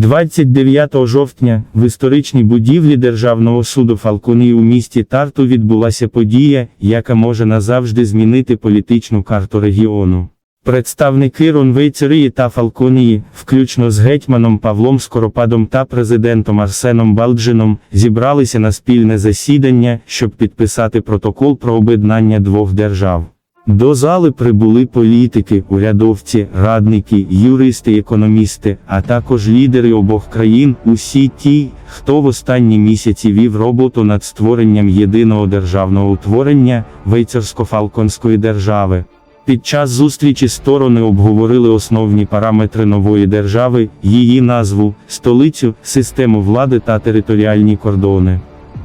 29 жовтня в історичній будівлі Державного суду Фалконії у місті Тарту відбулася подія, яка може назавжди змінити політичну карту регіону. Представники Ронвейцерії та Фалконії, включно з гетьманом Павлом Скоропадом та президентом Арсеном Балджином, зібралися на спільне засідання, щоб підписати протокол про об'єднання двох держав. До зали прибули політики, урядовці, радники, юристи, економісти, а також лідери обох країн, усі ті, хто в останні місяці вів роботу над створенням єдиного державного утворення Вейцерсько-Фалконської держави. Під час зустрічі сторони обговорили основні параметри нової держави, її назву, столицю, систему влади та територіальні кордони.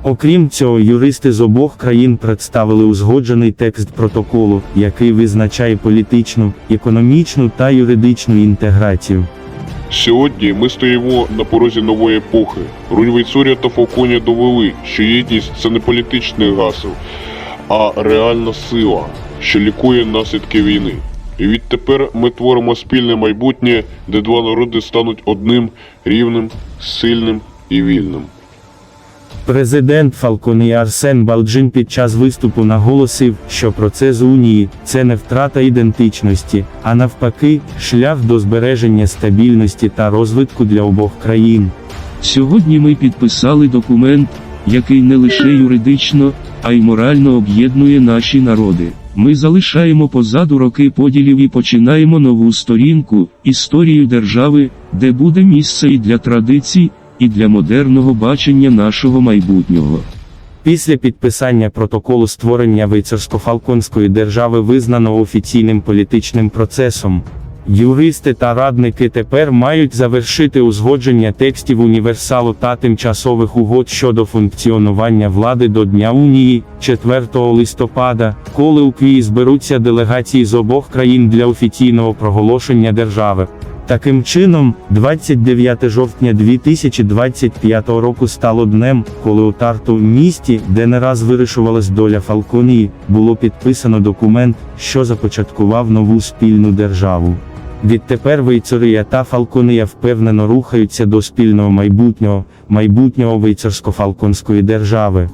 Окрім цього, юристи з обох країн представили узгоджений текст протоколу, який визначає політичну, економічну та юридичну інтеграцію. Сьогодні ми стоїмо на порозі нової епохи. Руньвейцурія та Фалконія довели, що єдність це не політичний гасел, а реальна сила, що лікує наслідки війни. І відтепер ми творимо спільне майбутнє, де два народи стануть одним, рівним, сильним і вільним. Президент Фалконії Арсен Балджин під час виступу наголосив, що процес унії це не втрата ідентичності, а навпаки, шлях до збереження стабільності та розвитку для обох країн. Сьогодні ми підписали документ, який не лише юридично, а й морально об'єднує наші народи. Ми залишаємо позаду роки поділів і починаємо нову сторінку, історію держави, де буде місце і для традицій, і для модерного бачення нашого майбутнього. Після підписання протоколу створення Вейцерсько-Фалконської держави визнано офіційним політичним процесом. Юристи та радники тепер мають завершити узгодження текстів універсалу та тимчасових угод щодо функціонування влади до Дня Унії, 4 листопада, коли у Києві зберуться делегації з обох країн для офіційного проголошення держави. Таким чином, 29 жовтня 2025 року стало днем, коли у Тарту, місті, де не раз вирішувалась доля Фалконії, було підписано документ, що започаткував нову спільну державу. Відтепер Вейцерія та Фалконія впевнено рухаються до спільного майбутнього, майбутнього Вейцерсько-Фалконської держави.